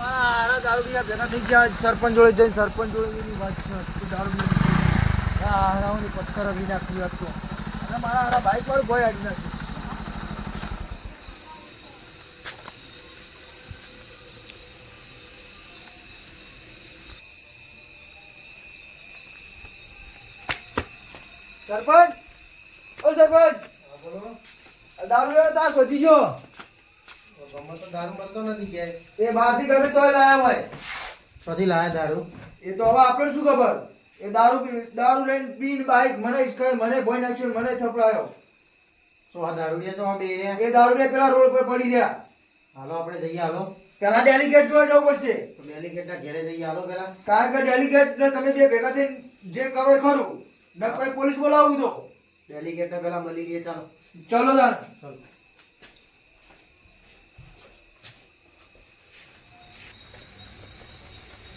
મારા દારૂ પીવા ભેગા થઈ ગયા સરપંચ જોડે જઈને સરપંચ જોડે વાત દારૂ હારાઓની પથ્થર અભી નાખ્યું હતું અને મારા હારા બાઈક વાળું ભય આવી નાખ્યું સરપંચ? ઓ સરપંચ! દારૂ લેવા તાસ વધી ગયો. ગમે તો દારૂ મળતો નથી ક્યાંય. એ બહારથી ગમે તોય લાયા હોય. લાયા દારૂ? એ તો હવે આપણે શું ખબર? એ દારૂ પી- દારૂ લઈને પીને બાઈક મને મને ભોઈ નાખ્યો મને થપડાયો. તો આ દારૂડિયા તો આ બે. એ દારૂ પેલા રોડ પર પડી ગયા. હાલો આપણે જઈએ હાલો. પેલા ડેલિગેટ જોડે જવું પડશે. તો ડેલિગેટના ઘેરે જઈએ હાલો પેલા. કારણ કે ડેલિગેટ ને તમે જે ભેગા થઈને જે કરો એ ખરું. ન પછી પોલીસ બોલાવું તો. ડેલિગેટને પેલા મળી ગયે ચાલો. ચલો તાણ. ચાલો.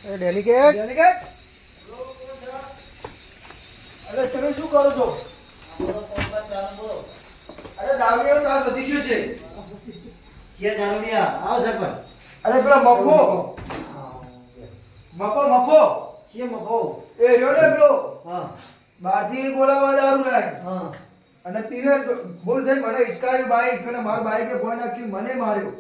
એ અરે તમે શું કરો છો? અરે દારૂ તાસ વધી ગયો છે. છીએ દારૂડિયા આવો સરપંચ અરે પેલા મફો. મફો મફો. છીએ મફો. એ રહ્યો ને પેલો. હા. બહારથી બોલાવવા દારૂ લાય. હા. અને પીવે. ભૂલ થઈ મને ઈસકાયું બાઈક અને મારું બાઈકે ફોન નાખ્યું મને માર્યો.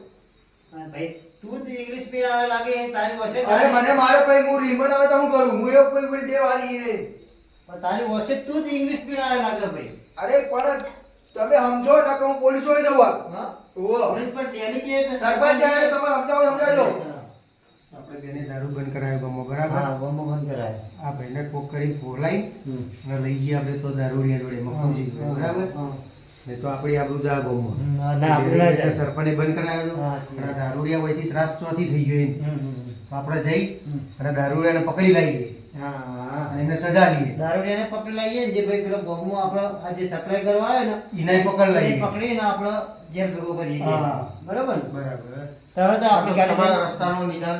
હા, ભાઈ. તું જ ઇંગ્લિશ આવે લાગે તારી વસે અરે મને મારે પછી હું રીમોટ આવે તો હું કરું? હું એવું કોઈ કોઈ બે વારી રે તારી વસે તું જ ઇંગ્લિશ આવે લાગે ભાઈ. અરે પણ તમે સમજો ના કે હું પોલીસ જોડે જવું હાલ. હા? પોલીસ પણ ટેલી કે સરપંચ જાય તમારે સમજાવો સમજાવી દો આપણે બેને દારૂ બંધ કરાયો ગમો બરાબર? હા બંધ કરાય. આ ભાઈને કોક કરી બોલાઈ લઈ જઈએ આપણે તો દારૂડિયા જોડે મફુજી બરાબર? ને તો આપણી આ બધું ગમો ના આપણે સરપંચે બંધ કરાવ્યો અને દારૂડિયા હોયથી ત્રાસ ચોથી થઈ ગયો તો આપણે જઈ અને દારૂડિયાને પકડી લાવીએ. એને સજા લઈએ. દારૂડિયાને પકડી લાવીએ જે ભાઈ પેલો બોમ્બો આપણો આ જે સપ્લાય કરવા આવે ને એને પકડ લઈએ પકડીને આપણો જેલ ભેગો કરીએ. બરાબર બરાબર. તરત જ તમારા રસ્તાનું નિદાન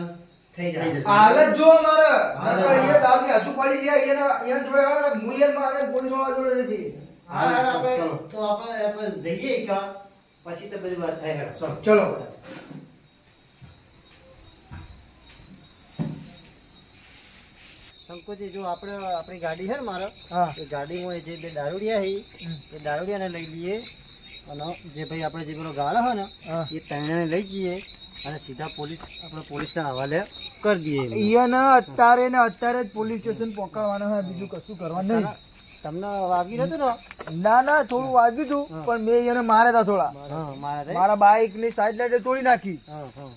થઈ થઈ જાય. જશે. હાલ જ જો મારે હાલ જ, નકર હા. એ દારૂ ની હજુ પડી ગયા એને એને જોડે આવે ને હું એને પોલીસવાળા જોડે રહે છે. હા હેડ આપણે તો આપણે આપણે જઈએ કા પછી તો બધી વાત થાય હેડ. ચલો. ચલો શંકુજી જો આપણે આપણી ગાડી છે ને મારો એ ગાડીમાં જે બે દારૂડિયા છે એ દારૂડિયાને લઈ લઈએ અને જે ભાઈ આપણે જે પેલો ગાળો હોય ને હા. એ ત્રણેને લઈ જઈએ અને સીધા પોલીસ આપણે પોલીસના હવાલે કરી દઈએ. એને અત્યારે ને અત્યારે જ પોલીસ સ્ટેશન પકડવાના હોય બીજું કશું કરવાનું નહીં તમને વાગી નતું ને? ના ના થોડું વાગ્યું હતું પણ મેં એને માર્યા હતા થોડા. હા મારા? બાઈકની સાઈડ લાઈટ તોડી નાખી. હા હા.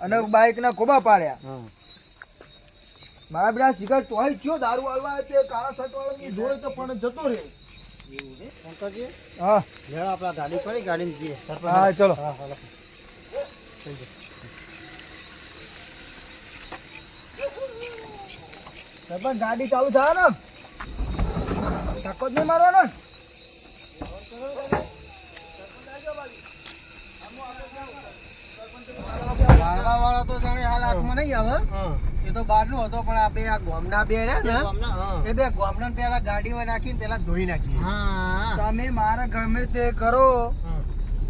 અને બાઈક ના ખોબા પાડ્યા. મારા બેટા સિગર ચોઈ ચો દારૂ વાળવા તે કાળા શર્ટ વાળો ની જોડે તો પણ જતો રહ્યો શંકરજી? હા. લેડો આપણા ગાડી પડી ગાડીમાં જઈએ. હા, ચલો. હા હાલો. સરપંચ ગાડી ચાલુ થાય ને ધક્કો જ નહીં મારવાનો. ને વાળવા વાળો તો જાણે હાલ હાથમાં નહીં આવે. એ તો બહારનો હતો પણ આપણે આ ગોમના બે ને એ બે ગોમના પેલા ગાડીમાં નાખીને પેલા ધોઈ નાખી તમે મારા ગમે તે કરો.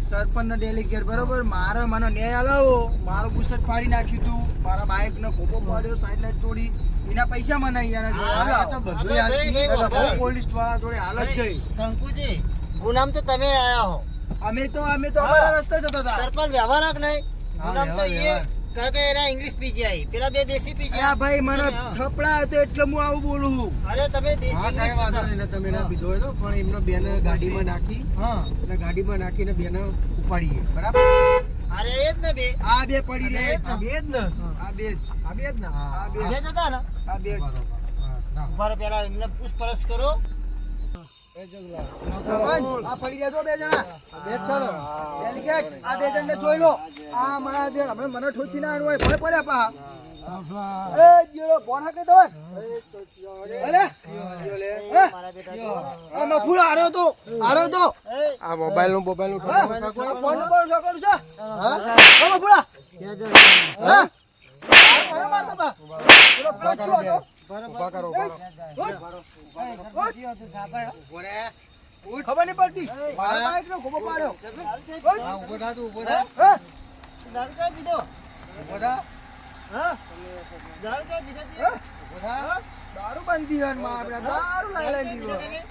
સરપંચ ડેલિગેટ બરોબર? મારે મને ન્યાય હલાવો મારો બુસટ ફાડી નાખ્યું તું. મારા બાઇક નો ખોબો પડ્યો સાઈડ લાઈટ તોડી. એના પૈસા મને અહીંયાના જોડે હા, તો બધું યાર. બહુ પોલીસવાળા જોડે હાલત છે. શંકુજી ગુનામ તો તમે આયા હો. અમે તો અમે તો અમારા રસ્તે જતા હતા. સરપંચ વ્યવહાર હક નહીં. ગુનામ તો એ વ્યવહાર. કે એના ઇંગ્લિશ પીજીઆઈ. પેલા બે દેશી આ પીજીઆઈ ભાઈ મને થપડા હતો એટલે હું આવું બોલું અરે તમે હા કઈ વાંધો નહીં તમે ના પીધો હતો પણ એમનો બેન ગાડીમાં નાખી હા. ગાડીમાં નાખીને બેન ઉપાડીએ. બરાબર? અરે એ જ ને બે. આ બે પડી આ રહ્યા બે જ ને? આ બે જ. આ બે જ ને? આ બે જ. હતા ને? આ બે જ. બરોબર. પેલા એમને પૂછપરછ કરો. આ પડી ગયા છો બે જણા? બે છે ને. આ બે જણને જોઈ લો. આ મારા જે હમણાં મને ઠોચી ના હોય ભય પડ્યા પા એ જીરો ફોન હાકે દો અલે. મફુલો હાર્યો તો હાર્યો તો. આ મોબાઈલનું મોબાઈલનું ફોન નંબર શું છે. હા? મફુલા હા. ખબર નહીં પડતી. મારા નો ખોબો પાડ્યો. ઊભો થા તું ઊભો થા. હે? દારૂ ક્યાં પીધો? ઊભો થા. હા દારૂ? બંધી હોયમાં આપણે દારૂ લાઈ લાઈ બીજા દીધો. દી-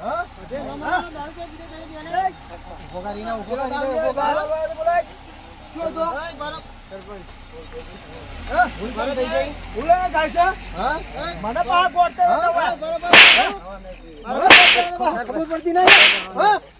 હા? જે રમાડવાનો દારૂ તો બીજા દી પીવાના. ઊભો કરીને ઊભો કરીને ઊભો કર. બોલાય શું હતો? ઓય, બરો- હા? બરો થઈ જાય. ભૂલે ના જાય છે? હા? મને પાક પડતી નહીં?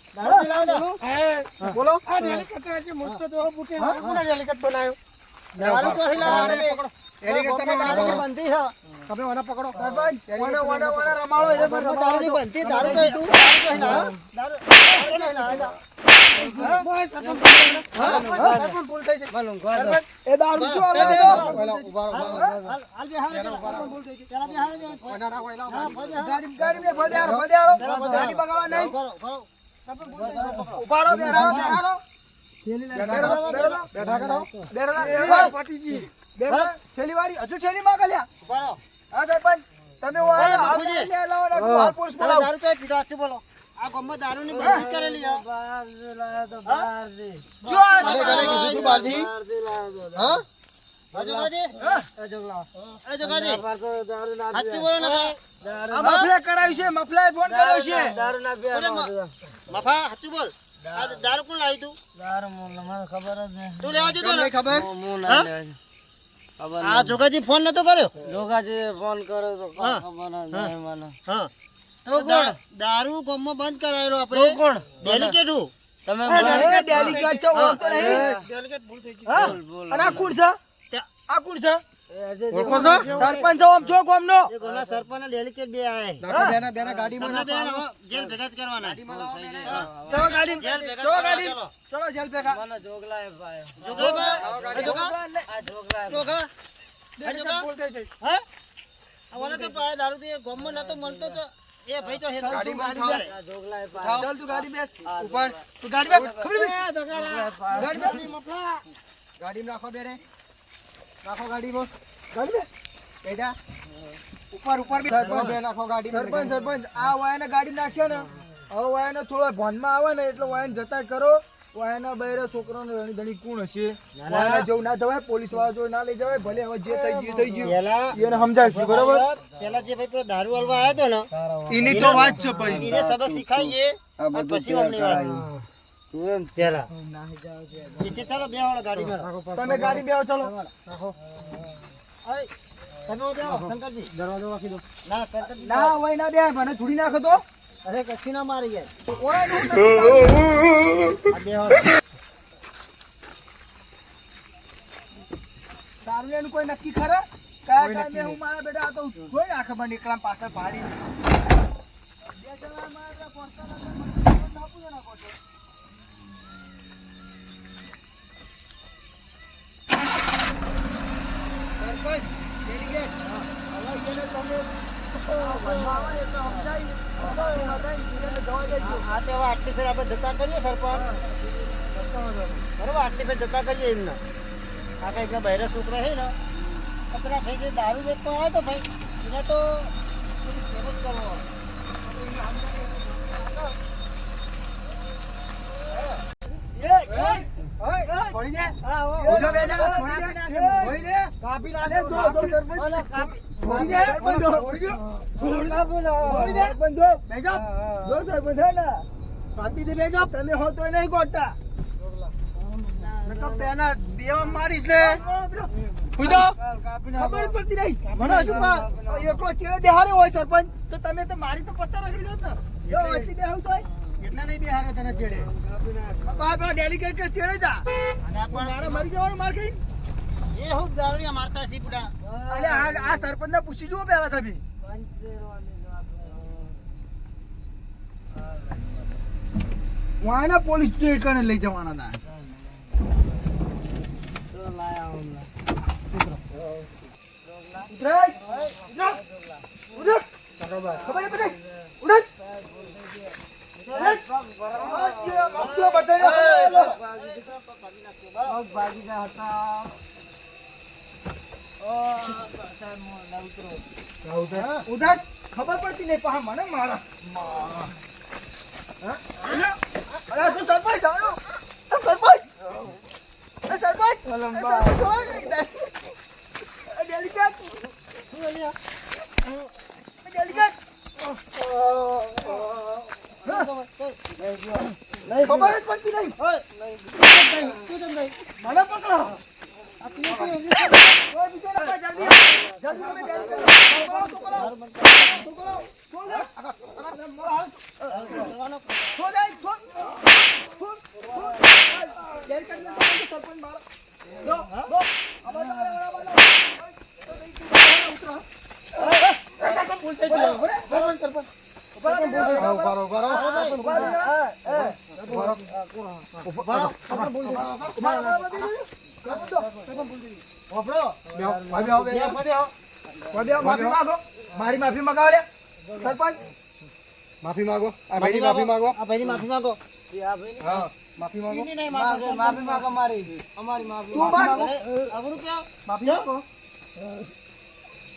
તમે દારૂ લાવો છો? ખબર પડી દારૂ કઈ લાવો બોલો? દારૂ ક્યાંથી લાયા? હા? ઓય મગલા. ક્યાંથી લાયા તમે? દારૂ? દારૂ? દારૂ? બોલો દારૂ. બંધી છે. તમે મને પકડો સરપંચ વાડા વાડા વાડા રમાડો રમાડો દારૂની છો. બંધી, દારૂ ચોથી- દારૂ દારૂ- દારૂ દારૂ છે? હાલ- હાલ હાલ. આરો. ગાડી બગાડવા નહીં. ઉપાડો, બેહાડો. બેહાડો, બેહાડો. બેહાડો, બેહાડો. બેહાડો. છેલ્લી વાળી, હજુ છેલ્લી માં ગલ્યા. હા, સરપંચ. તમે હાલ પોલીસ બોલાવો. દારૂ પીધો, બોલો. આ ગામમાં બંધી કરેલી તું. આ મફલે ફોન કર્યો છે. બોલે મ- મફા, સાચું બોલ. આ દારૂ. કોણ લાવ્યું તું? તું લેવા જતો ખબર? આ જોગાજી ફોન નતો કર્યો? હા. હા. તો દા- દારૂ ગમો બંધ કરાયેલો આપણે. ડેલિકેટ હું. એ ડેલિકેટ છો ઓળખતો નહીં. હા? અને આ કોણ છે? આ કોણ છે? ઓળખો છો, આમ છો ગામનો. નો સરપંચ ડેલિકેટ બે આય બેના બેના ગાડી માં હવે જેલ ભેગા જ કરવાના. ચલો ગાડી ચલો ગાડી ચલો. ચલો જેલ ભેગા. મને જોગલા ભાઈ. જોગલા? આ જોગલા? જોગા? આ બોલતે છે હે? ઓલા તો પાય દારૂ તો એ ગામમાં નતો મળતો તો એ ભાઈ તો હે ગાડી માં જોગલા ભાઈ. ચાલ તું ગાડી બેસ. ઉપર તું ગાડી બેસ. ખબર? ગાડી બેસ. ગાડીમાં રાખો બેરે રાખો ગાડીમાં ગાડી બેટા. ઉપર ઉપર રાખો ગાડી. સરપંચ સરપંચ. આ વાયને ગાડી નાખશે ને? હવે વાયને થોડો ભોનમાં આવે ને એટલે વાયાને જતા કરો. વાયના બૈરે છોકરાનો રણી ધણી કોણ હશે? વાયાને જવું ના જવાય પોલીસવાળા જો ના લઈ જવાય. ભલે હવે જે થઈ ગયું થઈ ગયું. પેલા એને સમજાવશું બરોબર? પેલા જે ભાઈ પેલો દારૂ હલવા આવ્યો હતો ને? એની તો વાત છે ભાઈ. એને સબક શીખાઈએ પછી અમને વાત. તુરંત. પેલા. પીછે ચાલો બે વાળો ગાડી માં તમે ગાડી બેહો ચલો. ઓય, તમે ઊભા રહો, શંકરજી. દરવાજો રાખી દો. ના શંકરજી. ના હોય ના બે. ચાલો ના નું કોઈ નક્કી ખરા? કયા ટાઈમે હું મારા બેટા આ તો જોઈ નાખે મને પાછળ ભાડી. આટલી ફેર આપણે જતા કરીએ સરપંચ? બરોબર, આટલી ફેર જતા કરીએ એમના. આ કઈ એકલા બહેરા છોકરા ને તો થઈ જે દારૂ વેચતો હોય તો ભાઈ, એને તો કરવો એ, એ, ઓય, છોડી દે. બે જણા છોડી દે. છોડી દે. જો, જો, સરપંચ. છોડી દે, સરપંચ, જો. છોડી દે. છોડી દે, સરપંચ, જો. જો, સરપંચ, હે ને. શાંતિથી બેજો. તમે હો તો નહીં પેલા મારીશ ને કૂદો. ખબર પડતી નહીં મને હજુ એકલો ચેડે બેહાર્યો હોય સરપંચ તો તમે તો મારી તો પત્તા રખડી દો ને વચ્ચે બેહું તોય એટલા નહીં બેહારે તને ચેડે બા બા ડેલિકેટ કે ચેડે જા. અને આ પણ મારે મરી જવાનું માર કઈ એ હું દારૂ મારતા સીપડા અલે આ આ સરપંચને પૂછી જુઓ પહેલા તમે. વાયના પોલીસ સ્ટેશન લઈ જવાના હતા ઉડક ઉડક ઉડક ખબર નહીં પડી? ઉડાડ. ઉડાડ. આ જીરો માફીઓ બતાવ્યો. ઉધાર ખબર પડતી નહીં, પણ મને મારા? અરે શું સરપંચ આવ્યો સરપંચ. સરપંચ. ડેલિકેટ ડેલિકેટ ખબર જ પડતી નહીં? મને પકડો. સરપંચ. સરપંચ. ભાઈ. ભાઈ. મારી માફી મંગાવો સરપંચ. માફી માગો. આ ભાઈની માફી માગો. આ ભાઈની માફી માગો. હા માફી માગો. માફી માગો મારી અમારી. માફી માગો. માફી માગો.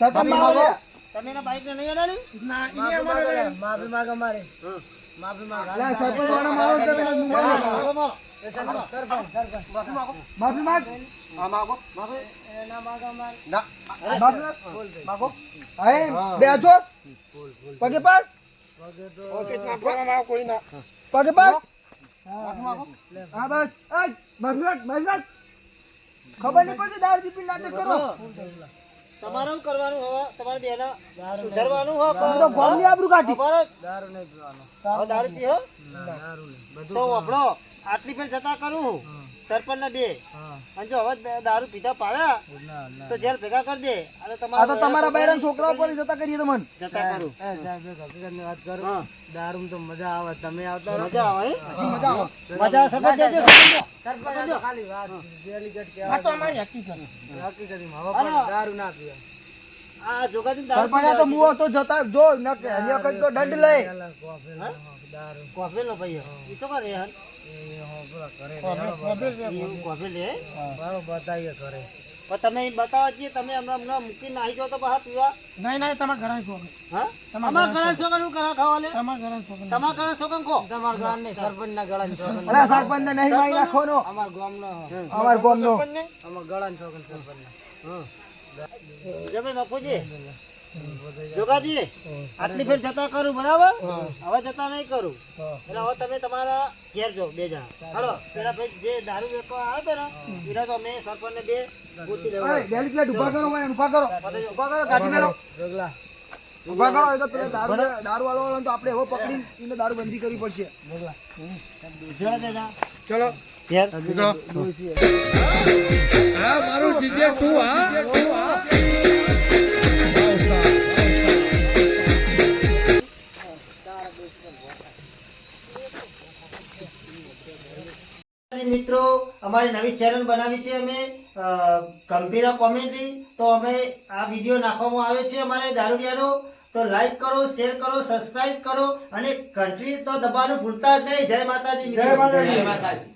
સરપંચ માંગો. તમે એના બાઈક ને નહીં અડાડી? માફી માંગ અમારે માફી માંગ લા સરપંચ વાળા મારો તો. માફી માંગ. હા, માંગો. માફી. ના. માફી માંગ. માંગો. હે. બેજો પગે પર પગે. પાડ માફી માંગો. હા. બસ. આ માફી માંગ માફી માંગ. ખબર નહીં પડતી દારૂ પીપી નાટક કરો. તમારે કરવાનું હોય તમારે બેના સુધારવાનું હોય તમે તો ગોમની આબરૂ કાઢી દારૂ તો વાપરો. આટલી ફેર જતા કરું. સરપંચ ને બે અને જો હવે દારૂ પીધા પાડ્યા તો જેલ ભેગા કરી દે. અને તમારા તો તમારા બૈરાન છોકરાઓ પર જતા કરીએ તો મન. જતા કરું. હા. દારૂ તો મજા આવે તમે આવતા મજા આવે મજા આવે. મજા સરપંચ જજો, સરપંચ. ખાલી વાત કે આ તો અમારી હકીકત. હકીકતમાં હવે પણ દારૂ ના પીવે આ જોગાજી દારૂ સરપંચ તો મુઓ તો જતા જો ન કે હરિયા કઈ તો દંડ લે. દારૂ. કોફેલ નો ભાઈ એ તો કરે હન એ હો પૂરા કરે ઈ કોફેલ લે મારો બતાવીએ કરે પણ તમે ઈ બતાવો છીએ તમે હમણાં હમણાં મૂકીને નાહી જાઓ તો બહાર પીવા. નહીં નહીં તમારા ઘરે છો હા? અમારા ઘણા છોકરા નું ઘણા ખાવા લે. તમારા ઘરે છો તમારા ઘણા છોકરા ખો તમારા ગામ ને સરપંચ ના ગળા ને છોકન અરે સરપંચ ને નહીં મારી નો? અમાર ગામ નો અમાર ગામ નો અમાર ગળા ને છોકન સરપંચ જમે બાપુજી. જોગાજી આટલી ફેર જતા કરું બરાબર? હવે જતા નહીં કરું. એટલે હવે તમે તમારા ઘેર જો બે જણા. હાલો પેલા ભાઈ જે દારૂ વેચવા આવે ને એના તો મેં સરપંચ ને બે પૂછી લેવા. અરે ડેલિકેટ ઊભા કરો ભાઈ ઊભા કરો. ઊભા કરો કાઢી મેલો જોગલા. ઊભા કરો એ તો પેલા દારૂ દારૂ વાળો તો આપણે હવે પકડી એને દારૂ બંધી કરવી પડશે. જણા ચલો. ઘેર. નીકળો મિત્રો અમારી નવી ચેનલ બનાવી છે અમે અ, ગંભીરા કોમેન્ટ્રી તો અમે આ વીડિયો નાખવામાં આવે છે અમારે દારૂડિયાનો. તો લાઈક કરો શેર કરો સબસ્ક્રાઇબ કરો અને ઘંટડી તો દબાવવાનું ભૂલતા જ નહીં. જય માતાજી. જય માતાજી.